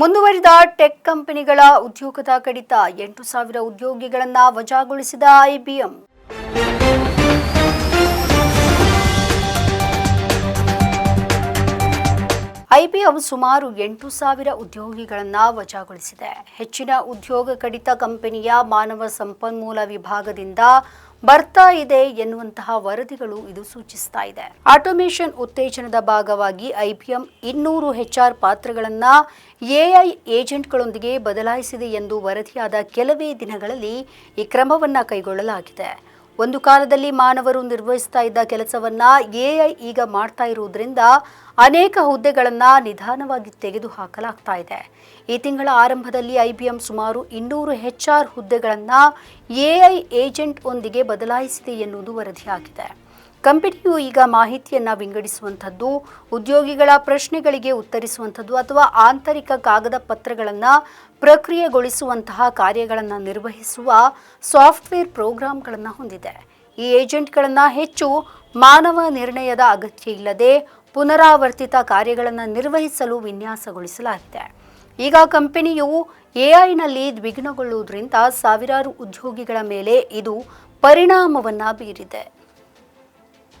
ಮುಂದುವರಿದ ಟೆಕ್ ಕಂಪನಿಗಳ ಉದ್ಯೋಗದ ಕಡಿತ ಎಂಟು ಸಾವಿರ ಉದ್ಯೋಗಿಗಳನ್ನ ವಜಾಗೊಳಿಸಿದ ಐಬಿಎಂ. ಐಬಿಎಂ ಸುಮಾರು ಎಂಟು ಸಾವಿರ ಉದ್ಯೋಗಿಗಳನ್ನು ವಜಾಗೊಳಿಸಿದೆ. ಹೆಚ್ಚಿನ ಉದ್ಯೋಗ ಕಡಿತ ಕಂಪನಿಯ ಮಾನವ ಸಂಪನ್ಮೂಲ ವಿಭಾಗದಿಂದ ಬರ್ತಾ ಇದೆ ಎನ್ನುವಂತಹ ವರದಿಗಳು ಇದು ಸೂಚಿಸ್ತಾ ಇದೆ. ಆಟೋಮೇಷನ್ ಉತ್ತೇಜನದ ಭಾಗವಾಗಿ ಐಬಿಎಂ ಇನ್ನೂರು ಹೆಚ್ಆರ್ ಪಾತ್ರಗಳನ್ನು ಎಐ ಏಜೆಂಟ್ಗಳೊಂದಿಗೆ ಬದಲಾಯಿಸಿದೆ ಎಂದು ವರದಿಯಾದ ಕೆಲವೇ ದಿನಗಳಲ್ಲಿ ಈ ಕ್ರಮವನ್ನು ಕೈಗೊಳ್ಳಲಾಗಿದೆ. ಒಂದು ಕಾಲದಲ್ಲಿ ಮಾನವರು ನಿರ್ವಹಿಸ್ತಾ ಇದ್ದ ಕೆಲಸವನ್ನ ಎಐ ಈಗ ಮಾಡ್ತಾ ಇರುವುದರಿಂದ ಅನೇಕ ಹುದ್ದೆಗಳನ್ನ ನಿಧಾನವಾಗಿ ತೆಗೆದುಹಾಕಲಾಗ್ತಾ ಇದೆ. ಈ ತಿಂಗಳ ಆರಂಭದಲ್ಲಿ ಐಬಿಎಂ ಸುಮಾರು ಇನ್ನೂರು ಹೆಚ್ಆರ್ ಹುದ್ದೆಗಳನ್ನ ಎಐ ಏಜೆಂಟ್ ಒಂದಿಗೆ ಬದಲಾಯಿಸಿದೆ ಎನ್ನುವುದು ವರದಿಯಾಗಿದೆ. ಕಂಪನಿಯು ಈಗ ಮಾಹಿತಿಯನ್ನ ವಿಂಗಡಿಸುವಂಥದ್ದು, ಉದ್ಯೋಗಿಗಳ ಪ್ರಶ್ನೆಗಳಿಗೆ ಉತ್ತರಿಸುವಂಥದ್ದು ಅಥವಾ ಆಂತರಿಕ ಕಾಗದ ಪತ್ರಗಳನ್ನು ಪ್ರಕ್ರಿಯೆಗೊಳಿಸುವಂತಹ ಕಾರ್ಯಗಳನ್ನು ನಿರ್ವಹಿಸುವ ಸಾಫ್ಟ್ವೇರ್ ಪ್ರೋಗ್ರಾಂಗಳನ್ನು ಹೊಂದಿದೆ. ಈ ಏಜೆಂಟ್ಗಳನ್ನು ಹೆಚ್ಚು ಮಾನವ ನಿರ್ಣಯದ ಅಗತ್ಯ ಇಲ್ಲದೆ ಪುನರಾವರ್ತಿತ ಕಾರ್ಯಗಳನ್ನು ನಿರ್ವಹಿಸಲು ವಿನ್ಯಾಸಗೊಳಿಸಲಾಗಿದೆ. ಈಗ ಕಂಪನಿಯು ಎಐನಲ್ಲಿ ದ್ವಿಗುಣಗೊಳ್ಳುವುದರಿಂದ ಸಾವಿರಾರು ಉದ್ಯೋಗಿಗಳ ಮೇಲೆ ಇದು ಪರಿಣಾಮವನ್ನು ಬೀರಿದೆ.